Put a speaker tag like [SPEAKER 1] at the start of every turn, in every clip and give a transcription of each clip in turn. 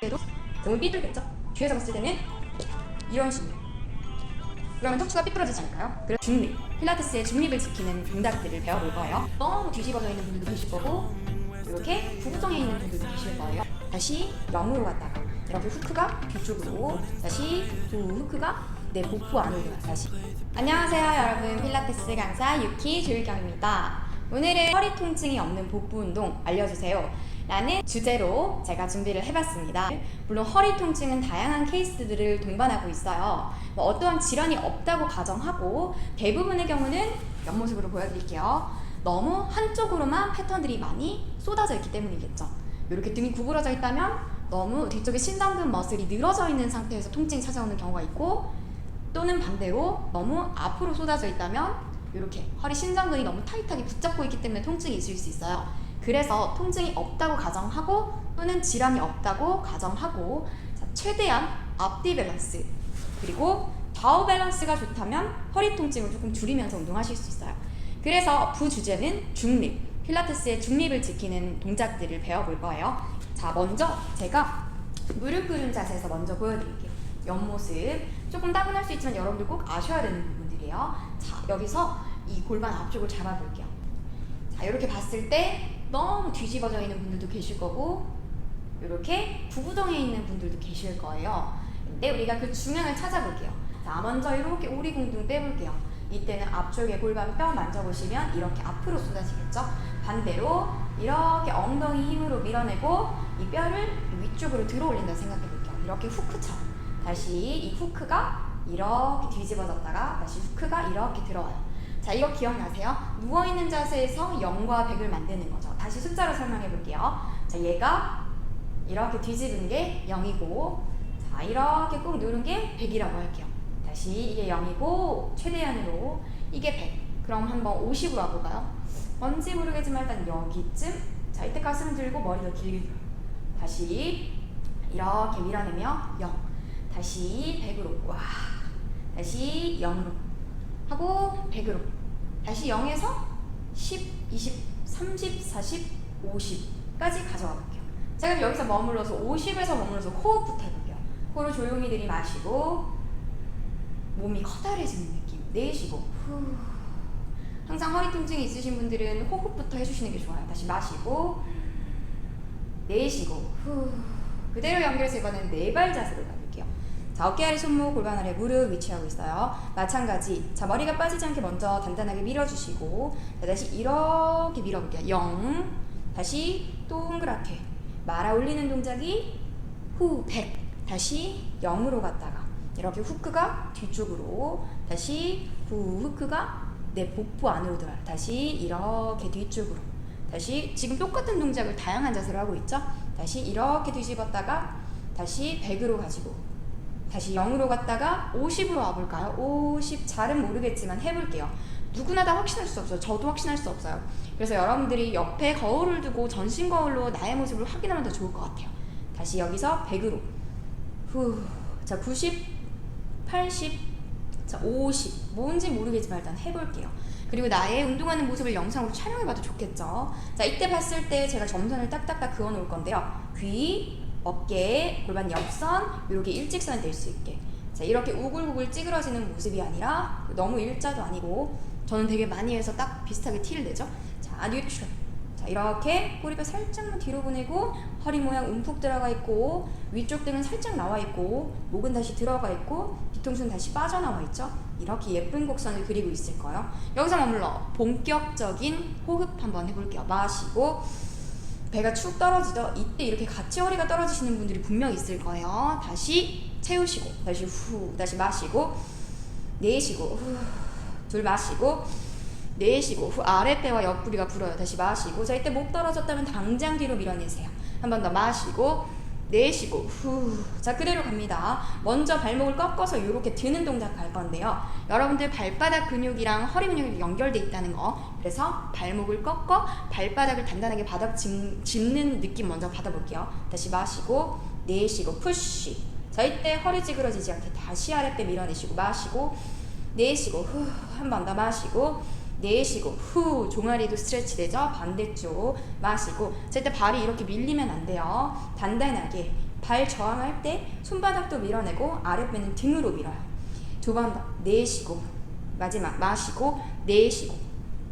[SPEAKER 1] 그래도 등은 삐뚤겠죠? 뒤에서 봤을 때는 이런 식으로 그러면 척추가 삐뚤어지지 않을까요? 그래서 중립, 필라테스의 중립을 지키는 동작들을 배워볼 거예요. 너무 뒤집어져 있는 분들도 계실 거고 이렇게 구부정해 있는 분들도 계실 거예요. 다시 0으로 갔다가 이렇게 후크가 뒤쪽으로 다시 두 후크가 내 복부 안으로. 다시. 안녕하세요 여러분. 필라테스 강사 유키 조일경입니다. 오늘은 허리 통증이 없는 복부 운동 알려주세요 라는 주제로 제가 준비를 해봤습니다. 물론 허리 통증은 다양한 케이스들을 동반하고 있어요. 뭐 어떠한 질환이 없다고 가정하고 대부분의 경우는 옆모습으로 보여드릴게요. 너무 한쪽으로만 패턴들이 많이 쏟아져 있기 때문이겠죠. 이렇게 등이 구부러져 있다면 너무 뒤쪽에 신장근 머슬이 늘어져 있는 상태에서 통증이 찾아오는 경우가 있고 또는 반대로 너무 앞으로 쏟아져 있다면 이렇게 허리 신장근이 너무 타이트하게 붙잡고 있기 때문에 통증이 있을 수 있어요. 그래서 통증이 없다고 가정하고 또는 질환이 없다고 가정하고 자, 최대한 앞뒤 밸런스 그리고 좌우 밸런스가 좋다면 허리 통증을 조금 줄이면서 운동하실 수 있어요. 그래서 부 주제는 중립, 필라테스의 중립을 지키는 동작들을 배워볼 거예요. 자, 먼저 제가 무릎 꿇은 자세에서 먼저 보여드릴게요. 옆모습 조금 따분할 수 있지만 여러분들 꼭 아셔야 되는 부분들이에요. 자, 여기서 이 골반 앞쪽을 잡아볼게요. 자, 이렇게 봤을 때 너무 뒤집어져 있는 분들도 계실 거고 이렇게 구부정해 있는 분들도 계실 거예요. 근데 우리가 그 중앙을 찾아볼게요. 자, 먼저 이렇게 오리궁둥 빼볼게요. 이때는 앞쪽에 골반 뼈 만져보시면 이렇게 앞으로 쏟아지겠죠? 반대로 이렇게 엉덩이 힘으로 밀어내고 이 뼈를 위쪽으로 들어 올린다 생각해 볼게요. 이렇게 후크처럼. 다시 이 후크가 이렇게 뒤집어졌다가 다시 후크가 이렇게 들어와요. 자, 이거 기억나세요? 누워있는 자세에서 0과 100을 만드는 거죠. 다시 숫자로 설명해 볼게요. 자, 얘가 이렇게 뒤집은 게 0이고, 자, 이렇게 꾹 누른 게 100이라고 할게요. 다시 이게 0이고, 최대한으로 이게 100. 그럼 한번 50으로 와볼까요? 뭔지 모르겠지만 일단 여기쯤. 자, 이때 가슴 들고 머리도 길게. 다시 이렇게 밀어내며 0. 다시 100으로. 와. 다시 0으로. 하고 100으로. 다시 0에서 10, 20, 30, 40, 50까지 가져와 볼게요. 자, 그럼 여기서 머물러서 50에서 머물러서 호흡부터 해볼게요. 코로 조용히 들이마시고 몸이 커다래지는 느낌. 내쉬고 후. 항상 허리 통증이 있으신 분들은 호흡부터 해주시는 게 좋아요. 다시 마시고 내쉬고 후. 그대로 연결해서 이번엔 네발 자세로 가볼게요. 자, 어깨 아래 손목, 골반 아래 무릎 위치하고 있어요. 마찬가지. 자, 머리가 빠지지 않게 먼저 단단하게 밀어주시고, 자, 다시 이렇게 밀어볼게요. 0. 다시 동그랗게 말아 올리는 동작이 후, 100. 다시 0으로 갔다가, 이렇게 후크가 뒤쪽으로, 다시 후, 후크가 내 복부 안으로 들어요. 다시 이렇게 뒤쪽으로. 다시 지금 똑같은 동작을 다양한 자세로 하고 있죠? 다시 이렇게 뒤집었다가 다시 100으로 가지고 다시 0으로 갔다가 50으로 와볼까요? 50 잘은 모르겠지만 해볼게요. 누구나 다 확신할 수 없어요. 저도 확신할 수 없어요. 그래서 여러분들이 옆에 거울을 두고 전신 거울로 나의 모습을 확인하면 더 좋을 것 같아요. 다시 여기서 100으로 후, 자 90, 80, 자 50 뭔지 모르겠지만 일단 해볼게요. 그리고 나의 운동하는 모습을 영상으로 촬영해봐도 좋겠죠. 자 이때 봤을 때 제가 점선을 딱딱딱 그어놓을 건데요. 귀, 어깨, 골반 옆선 이렇게 일직선이 될 수 있게. 자 이렇게 우글우글 찌그러지는 모습이 아니라 너무 일자도 아니고 저는 되게 많이 해서 딱 비슷하게 티를 내죠. 자 뉴트럴 자 이렇게 꼬리뼈 살짝만 뒤로 보내고 허리 모양 움푹 들어가 있고 위쪽 등은 살짝 나와 있고 목은 다시 들어가 있고 뒤통수는 다시 빠져나와 있죠. 이렇게 예쁜 곡선을 그리고 있을 거예요. 여기서 머물러 본격적인 호흡 한번 해볼게요. 마시고 배가 축 떨어지죠. 이때 이렇게 같이 허리가 떨어지시는 분들이 분명 있을 거예요. 다시 채우시고, 다시 후, 다시 마시고, 내쉬고, 후, 둘 마시고, 내쉬고, 후, 아랫배와 옆구리가 불어요. 다시 마시고, 자, 이때 목 떨어졌다면 당장 뒤로 밀어내세요. 한 번 더 마시고, 내쉬고, 후. 자, 그대로 갑니다. 먼저 발목을 꺾어서 이렇게 드는 동작 갈 건데요. 여러분들 발바닥 근육이랑 허리 근육이 연결돼 있다는 거. 그래서 발목을 꺾어 발바닥을 단단하게 바닥 짚, 짚는 느낌 먼저 받아볼게요. 다시 마시고, 내쉬고, 푸쉬. 자, 이때 허리 찌그러지지 않게 다시 아랫배 밀어내시고, 마시고, 내쉬고, 후. 한 번 더 마시고, 내쉬고 후 종아리도 스트레치 되죠 반대쪽 마시고 자 이때 발이 이렇게 밀리면 안 돼요 단단하게 발 저항할 때 손바닥도 밀어내고 아랫배는 등으로 밀어요. 두 번 더 내쉬고 마지막 마시고 내쉬고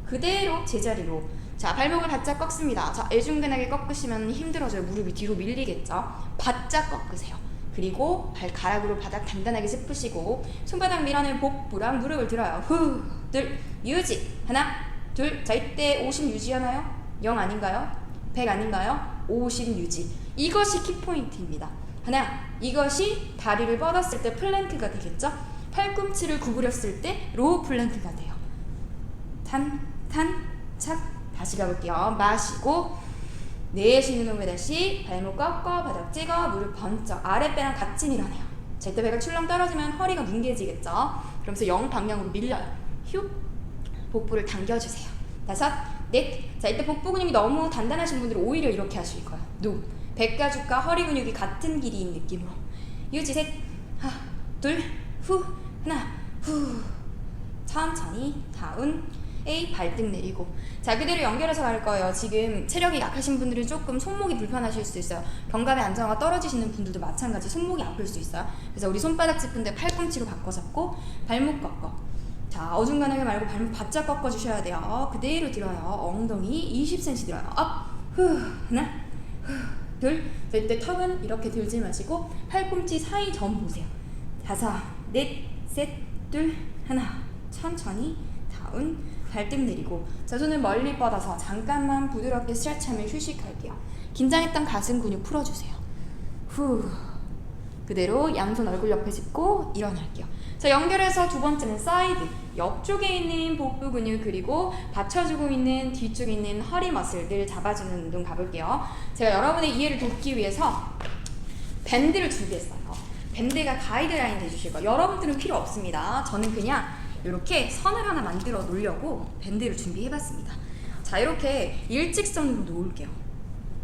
[SPEAKER 1] 그대로 제자리로 자 발목을 바짝 꺾습니다. 자 애중근하게 꺾으시면 힘들어져요. 무릎이 뒤로 밀리겠죠. 바짝 꺾으세요. 그리고 발가락으로 바닥 단단하게 짚으시고 손바닥 밀어낸 복부랑 무릎을 들어요. 후, 둘, 유지. 하나, 둘. 자 이때 50 유지하나요? 0 아닌가요? 100 아닌가요? 50 유지. 이것이 키포인트입니다. 하나, 이것이 다리를 뻗었을 때 플랭크가 되겠죠? 팔꿈치를 구부렸을 때 로우 플랭크가 돼요. 탄, 탄, 착. 다시 가볼게요. 마시고, 내쉬는 호흡에 다시 발목 꺾어, 바닥 찍어, 무릎 번쩍. 아랫배랑 같이 밀어내요. 자, 이때 배가 출렁 떨어지면 허리가 뭉개지겠죠? 그러면서 영 방향으로 밀려요. 휴, 복부를 당겨주세요. 다섯, 넷. 자, 이때 복부 근육이 너무 단단하신 분들은 오히려 이렇게 하실 거예요. 누. 백가죽과 허리 근육이 같은 길이인 느낌으로. 유지 셋, 하, 둘, 후, 하나, 후. 천천히 다운. A 발등 내리고. 자 그대로 연결해서 갈 거예요. 지금 체력이 약하신 분들은 조금 손목이 불편하실 수 있어요. 견갑의 안정화가 떨어지시는 분들도 마찬가지 손목이 아플 수 있어요. 그래서 우리 손바닥 짚은데 팔꿈치로 바꿔 잡고 발목 꺾어. 자 어중간하게 말고 발목 바짝 꺾어 주셔야 돼요. 그대로 들어요. 엉덩이 20cm 들어요. 업후 하나. 후둘. 이때 턱은 이렇게 들지 마시고 팔꿈치 사이 점 보세요. 다섯. 넷셋둘. 하나. 천천히 다운 발등 내리고 자 손을 멀리 뻗어서 잠깐만 부드럽게 스트레치하며 휴식할게요. 긴장했던 가슴 근육 풀어주세요. 후. 그대로 양손 얼굴 옆에 짚고 일어날게요. 자 연결해서 두 번째는 사이드. 옆쪽에 있는 복부 근육 그리고 받쳐주고 있는 뒤쪽에 있는 허리 머슬들 잡아주는 운동 가볼게요. 제가 여러분의 이해를 돕기 위해서 밴드를 준비했어요. 밴드가 가이드라인 해주실 거예요. 여러분들은 필요 없습니다. 저는 그냥 이렇게 선을 하나 만들어 놓으려고 밴드를 준비해봤습니다. 자, 이렇게 일직선으로 놓을게요.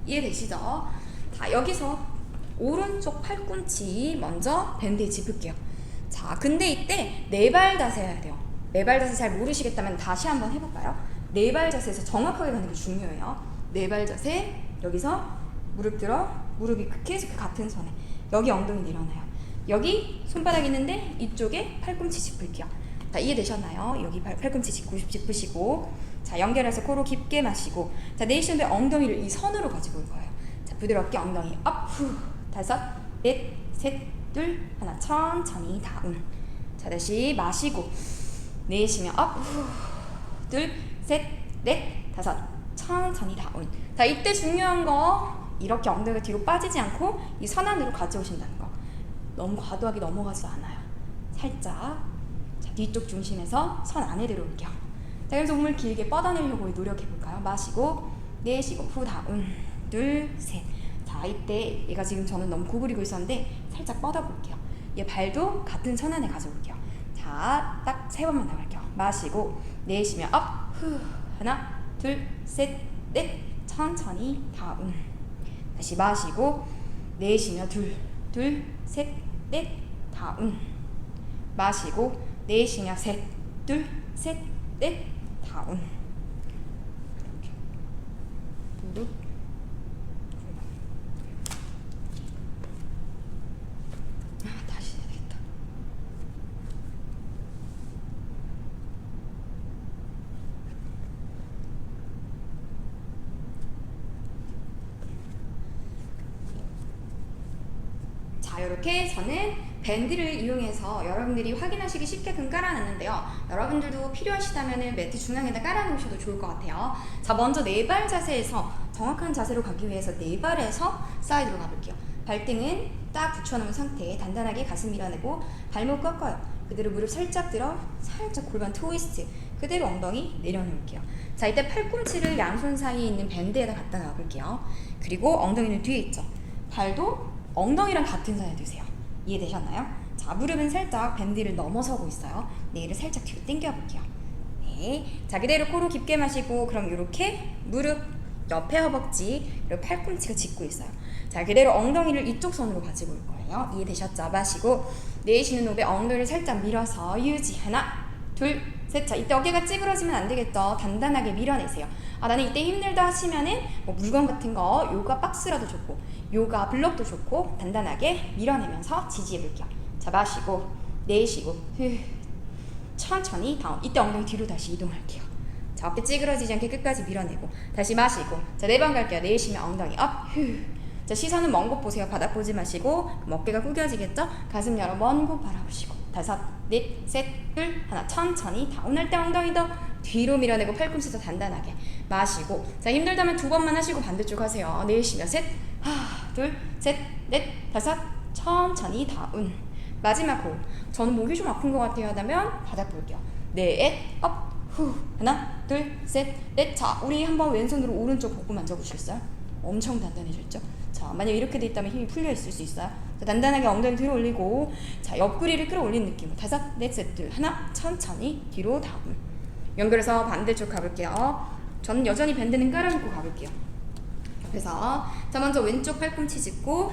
[SPEAKER 1] 이해되시죠? 자, 여기서 오른쪽 팔꿈치 먼저 밴드에 짚을게요. 자, 근데 이때 네 발 자세 해야 돼요. 네 발 자세 잘 모르시겠다면 다시 한번 해볼까요? 네 발 자세에서 정확하게 가는 게 중요해요. 네 발 자세, 여기서 무릎 들어, 무릎이 계속 그 같은 선에. 여기 엉덩이 내려놔요. 여기 손바닥 있는데 이쪽에 팔꿈치 짚을게요. 자, 이해되셨나요? 여기 팔, 팔꿈치 짚고, 짚으시고. 자 연결해서 코로 깊게 마시고. 자 내쉬는데 엉덩이를 이 선으로 가지고 올 거예요. 자 부드럽게 엉덩이 업후 다섯 넷셋둘 하나. 천천히 다운 자 다시 마시고. 내쉬면 업후 둘셋넷 다섯. 천천히 다운 자 이때 중요한 거 이렇게 엉덩이가 뒤로 빠지지 않고 이 선 안으로 가져오신다는 거. 너무 과도하게 넘어가지 않아요. 살짝 뒤쪽 중심에서 선 안에 들어올게요. 자, 그래서 몸을 길게 뻗어내려고 노력해 볼까요? 마시고 내쉬고 후 다운 둘 셋. 자, 이때 얘가 지금 저는 너무 구부리고 있었는데 살짝 뻗어 볼게요. 얘 발도 같은 선 안에 가져올게요. 자, 딱 세 번만 더 갈게요. 마시고 내쉬면 업, 후 하나, 둘, 셋, 넷. 천천히 다운. 다시 마시고 내쉬며 둘, 둘, 셋, 넷, 다운. 마시고 내쉬며 셋, 둘, 셋, 넷, 다운. 이렇게. 무릎. 아, 다시 해야 되겠다. 자, 이렇게 저는 밴드를 이용해서 여러분들이 확인하시기 쉽게 끔 깔아놨는데요. 여러분들도 필요하시다면 매트 중앙에다 깔아놓으셔도 좋을 것 같아요. 자, 먼저 네 발 자세에서 정확한 자세로 가기 위해서 네 발에서 사이드로 가볼게요. 발등은 딱 붙여놓은 상태에 단단하게 가슴 밀어내고 발목 꺾어요. 그대로 무릎 살짝 들어 살짝 골반 트위스트 그대로 엉덩이 내려놓을게요. 자, 이때 팔꿈치를 양손 사이에 있는 밴드에다 갖다 놔볼게요. 그리고 엉덩이는 뒤에 있죠. 발도 엉덩이랑 같은 사이에 두세요. 이해되셨나요? 자, 무릎은 살짝 밴드를 넘어서고 있어요. 네, 를 살짝 뒤로 당겨 볼게요. 네. 자, 그대로 코로 깊게 마시고 그럼 이렇게 무릎 옆에 허벅지 그리고 팔꿈치가 짚고 있어요. 자, 그대로 엉덩이를 이쪽 손으로 가지고 올 거예요. 이해되셨죠? 마시고 내쉬는 호흡에 엉덩이를 살짝 밀어서 유지. 하나, 둘, 셋. 자, 이때 어깨가 찌그러지면 안 되겠죠. 단단하게 밀어내세요. 아, 나는 이때 힘들다 하시면은 뭐 물건 같은 거 요가 박스라도 좋고 요가 블럭도 좋고 단단하게 밀어내면서 지지해 볼게요. 자, 마시고 내쉬고 후. 천천히 다운. 이때 엉덩이 뒤로 다시 이동할게요. 자, 어깨 찌그러지지 않게 끝까지 밀어내고 다시 마시고 자, 네 번 갈게요. 내쉬면 엉덩이 업. 휴. 자, 시선은 먼 곳 보세요. 바닥 보지 마시고 어깨가 구겨지겠죠? 가슴 열어 먼 곳 바라보시고 다섯, 넷, 셋, 둘, 하나 천천히 다운할 때 엉덩이 더 뒤로 밀어내고 팔꿈치 더 단단하게 마시고 자 힘들다면 두 번만 하시고 반대쪽 하세요. 내쉬며 셋, 하나, 둘, 셋, 넷, 다섯 천천히 다운 마지막 호흡 저는 목이 좀 아픈 것 같아요 하다면 바닥 볼게요. 넷, 업, 후 하나, 둘, 셋, 넷. 자 우리 한번 왼손으로 오른쪽 복부 만져보시겠어요? 엄청 단단해졌죠? 자, 만약 이렇게 돼 있다면 힘이 풀려 있을 수 있어요. 자, 단단하게 엉덩이 뒤로 올리고, 자, 옆구리를 끌어올린 느낌으로 다섯, 넷, 셋, 둘, 하나, 천천히 뒤로 다운. 연결해서 반대쪽 가볼게요. 저는 여전히 밴드는 깔아놓고 가볼게요. 그래서 자 먼저 왼쪽 팔꿈치 짚고,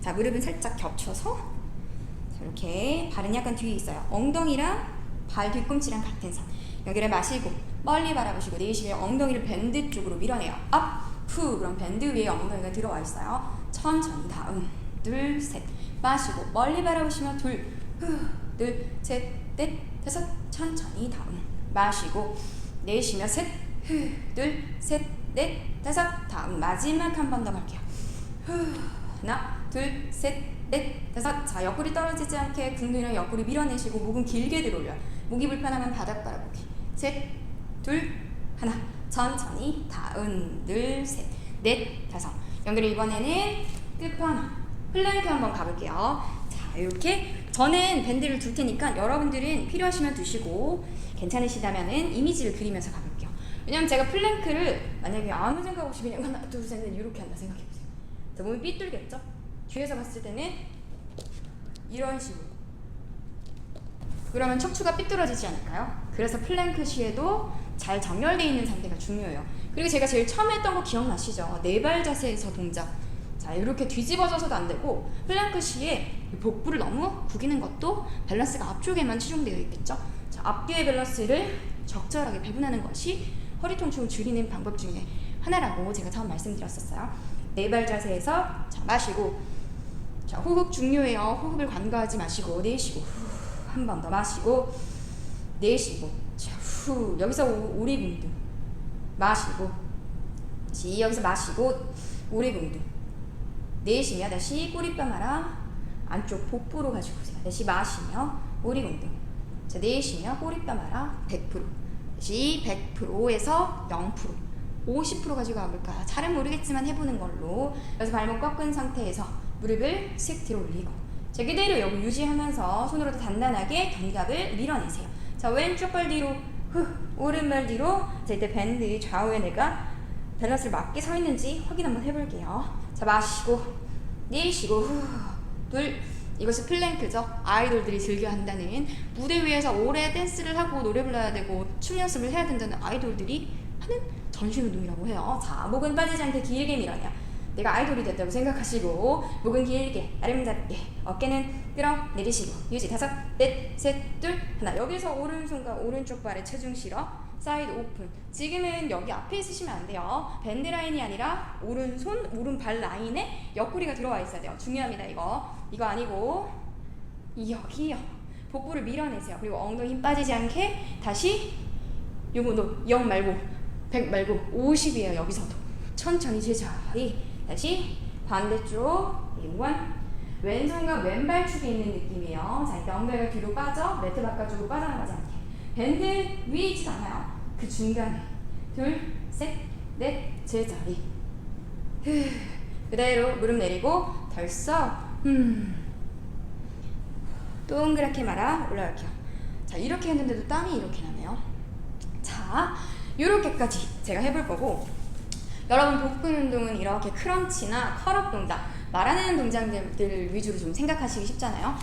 [SPEAKER 1] 자 무릎은 살짝 겹쳐서, 자, 이렇게 발은 약간 뒤에 있어요. 엉덩이랑 발 뒤꿈치랑 같은 선. 여기를 마시고 멀리 바라보시고 내쉬면 엉덩이를 밴드 쪽으로 밀어내요. 업, 후. 그럼 밴드 위에 엉덩이가 들어와 있어요. 천천히 다운. 둘, 셋. 마시고 멀리 바라보시면 둘, 후, 둘, 셋, 넷, 다섯. 천천히 다운. 마시고 내쉬면 셋, 후, 둘, 셋, 넷, 다섯. 다운. 마지막 한 번 더 갈게요. 후, 하나, 둘, 셋, 넷, 다섯. 자, 옆구리 떨어지지 않게 궁둥이랑 옆구리 밀어내시고 목은 길게 들어올려요. 목이 불편하면 바닥 바라 보기. 셋, 둘, 하나. 천천히 다운, 둘, 셋, 넷, 다섯. 연결해 이번에는 끝판 플랭크 한번 가볼게요. 자, 이렇게 저는 밴드를 둘 테니까 여러분들은 필요하시면 두시고 괜찮으시다면은 이미지를 그리면서 가볼게요. 왜냐면 제가 플랭크를 만약에 아무 생각 없이 그냥 하나, 둘, 셋, 넷 이렇게 한다 생각해보세요. 자, 몸이 삐뚤겠죠? 뒤에서 봤을 때는 이런 식으로. 그러면 척추가 삐뚤어지지 않을까요? 그래서 플랭크 시에도 잘 정렬되어 있는 상태가 중요해요. 그리고 제가 제일 처음에 했던 거 기억나시죠? 네 발 자세에서 동작. 자, 이렇게 뒤집어져서도 안 되고 플랭크 시에 이 복부를 너무 구기는 것도 밸런스가 앞쪽에만 치중되어 있겠죠? 자, 앞뒤의 밸런스를 적절하게 배분하는 것이 허리 통증을 줄이는 방법 중에 하나라고 제가 처음 말씀드렸었어요. 네발 자세에서 자, 마시고 자, 호흡 중요해요. 호흡을 관과하지 마시고 내쉬고 한 번 더 마시고 내쉬고 자, 후 여기서 오- 오리궁둥 마시고 다시 여기서 마시고 오리궁둥 내쉬며 다시 꼬리뼈 말아 안쪽 복부로 가지고 오세요. 다시 마시며 오리궁둥 자 내쉬며 꼬리뼈 말아 100%다 시 100%에서 0% 50% 가지고 가볼까요? 잘은 모르겠지만 해보는 걸로. 그래서 발목 꺾은 상태에서 무릎을 슥 들어 올리고 자 그대로 여기 유지하면서 손으로도 단단하게 견갑을 밀어내세요. 자 왼쪽 발 뒤로 후 오른발 뒤로. 자 이때 밴드 좌우에 내가 밸런스를 맞게 서 있는지 확인 한번 해볼게요. 자 마시고 내쉬고 후둘 이것이 플랭크죠. 아이돌들이 즐겨 한다는. 무대 위에서 오래 댄스를 하고 노래 불러야 되고 춤 연습을 해야 된다는 아이돌들이 하는 전신 운동이라고 해요. 자 목은 빠지지 않게 길게 밀어내요. 내가 아이돌이 됐다고 생각하시고 목은 길게 아름답게 어깨는 끌어 내리시고 유지 다섯 넷셋둘 하나. 여기서 오른손과 오른쪽 발에 체중 실어 사이드 오픈. 지금은 여기 앞에 있으시면 안 돼요. 밴드 라인이 아니라 오른손 오른발 라인에 옆구리가 들어와 있어야 돼요. 중요합니다 이거 이거 아니고 여기요 복부를 밀어내세요. 그리고 엉덩이 힘 빠지지 않게 다시 요거 너0 말고 100 말고 50이에요 여기서도. 천천히 제자리. 다시 반대쪽 이원. 왼손과 왼발 축에 있는 느낌이에요. 자 이때 엉덩이가 뒤로 빠져 매트 바깥쪽으로 빠져나가지 않게. 밴드 위에 있지 않아요. 그 중간에. 둘 셋 넷 제자리. 후. 그대로 무릎 내리고 덜썩 음. 동그랗게 말아. 올라갈게요. 자 이렇게 했는데도 땀이 이렇게 나네요. 자 요렇게까지 제가 해볼 거고 여러분 복근 운동은 이렇게 크런치나 컬업 동작 말하는 동작들 위주로 좀 생각하시기 쉽잖아요.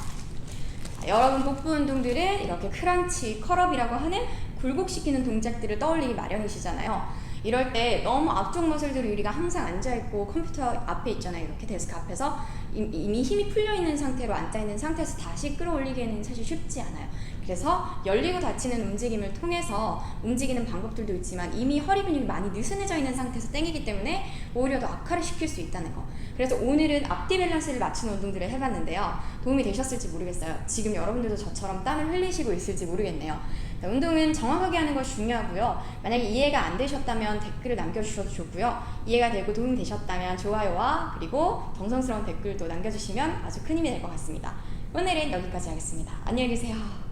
[SPEAKER 1] 자, 여러분 복부 운동들은 이렇게 크런치, 컬업이라고 하는 굴곡시키는 동작들을 떠올리기 마련이시잖아요 이럴 때 너무 앞쪽 머슬들이 우리가 항상 앉아있고 컴퓨터 앞에 있잖아요 이렇게 데스크 앞에서 이- 이미 힘이 풀려 있는 상태로 앉아 있는 상태에서 다시 끌어올리기에는 사실 쉽지 않아요. 그래서 열리고 닫히는 움직임을 통해서 움직이는 방법들도 있지만 이미 허리 근육이 많이 느슨해져 있는 상태에서 당기기 때문에 오히려 더 악화를 시킬 수 있다는 거. 그래서 오늘은 앞뒤 밸런스를 맞추는 운동들을 해봤는데요. 도움이 되셨을지 모르겠어요. 지금 여러분들도 저처럼 땀을 흘리시고 있을지 모르겠네요. 자, 운동은 정확하게 하는 것이 중요하고요. 만약에 이해가 안 되셨다면 댓글을 남겨주셔도 좋고요. 이해가 되고 도움이 되셨다면 좋아요와 그리고 정성스러운 댓글도 남겨주시면 아주 큰 힘이 될 것 같습니다. 오늘은 여기까지 하겠습니다. 안녕히 계세요.